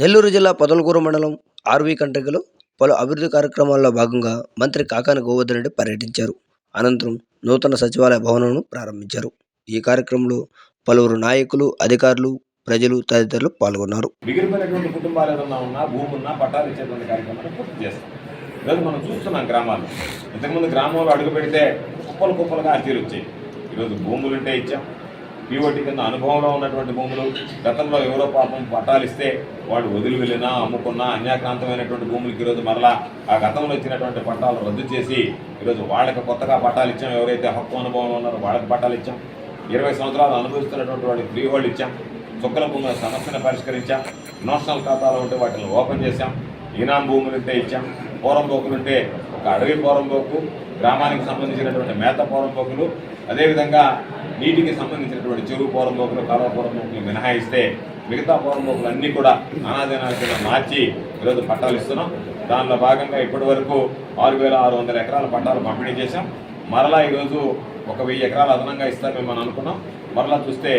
నెల్లూరు జిల్లా పొదలకూరు మండలం ఆర్వీ కంట్రికలో పలు అభివృద్ధి కార్యక్రమాల్లో భాగంగా మంత్రి కాకాని గోవర్ధన్ రెడ్డి పర్యటించారు. అనంతరం నూతన సచివాలయ భవనంను ప్రారంభించారు. ఈ కార్యక్రమంలో పలువురు నాయకులు అధికారులు ప్రజలు తదితరులు పాల్గొన్నారు. మిగిలిపోయినటువంటి కుటుంబాలు ఏదన్నా ఉన్నా భూమి ఉన్నా పట్టాలు ఇచ్చేటువంటి కార్యక్రమాన్ని పూర్తి చేస్తాం ఈరోజు మనం చూస్తున్నాం గ్రామాలు. ఇంతకుముందు గ్రామంలో అడుగు పెడితే కుప్పలు కుప్పలుగా అర్జీలు వచ్చాయి ఈరోజు భూములు ఉంటే ఇచ్చాం. పీఓటీ కింద అనుభవంలో ఉన్నటువంటి భూములు గతంలో ఎవరో పాపం పట్టాలిస్తే వాడు వదిలి వెళ్ళినా అమ్ముకున్నా అన్యాక్రాంతమైనటువంటి భూములకి ఈరోజు మరలా ఆ గతంలో ఇచ్చినటువంటి పట్టాలు రద్దు చేసి ఈరోజు వాళ్ళకి కొత్తగా పట్టాలు ఇచ్చాం. ఎవరైతే హక్కు అనుభవంలో ఉన్నారో వాళ్ళకి పట్టాలు ఇచ్చాం. ఇరవై సంవత్సరాలు అనుభవిస్తున్నటువంటి వాడికి ఫ్రీ హోల్డ్ ఇచ్చాం. చుక్కల భూముల సమస్యను పరిష్కరించాం. నోషనల్ ఖాతాలో ఉంటే వాటిని ఓపెన్ చేశాం. ఈనాం భూములు ఉంటే ఇచ్చాం. పోరంబోకులు ఉంటే ఒక అడవి పోరంబోకు గ్రామానికి సంబంధించినటువంటి మేత పోరంబోకులు అదేవిధంగా నీటికి సంబంధించినటువంటి చెరువు పోరంబోకులు కాలువ పోరంబోకులు మినహాయిస్తే మిగతా పోరంబోకులు అన్నీ కూడా అనాదినాల కింద మార్చి ఈరోజు పట్టాలు ఇస్తున్నాం. దానిలో భాగంగా ఇప్పటి వరకు ఆరు వేల ఆరు వందల ఎకరాల పట్టాలు పంపిణీ చేశాం. మరలా ఈరోజు ఒక వెయ్యి ఎకరాలు అదనంగా ఇస్తామని మేము అనుకున్నాం. మరలా చూస్తే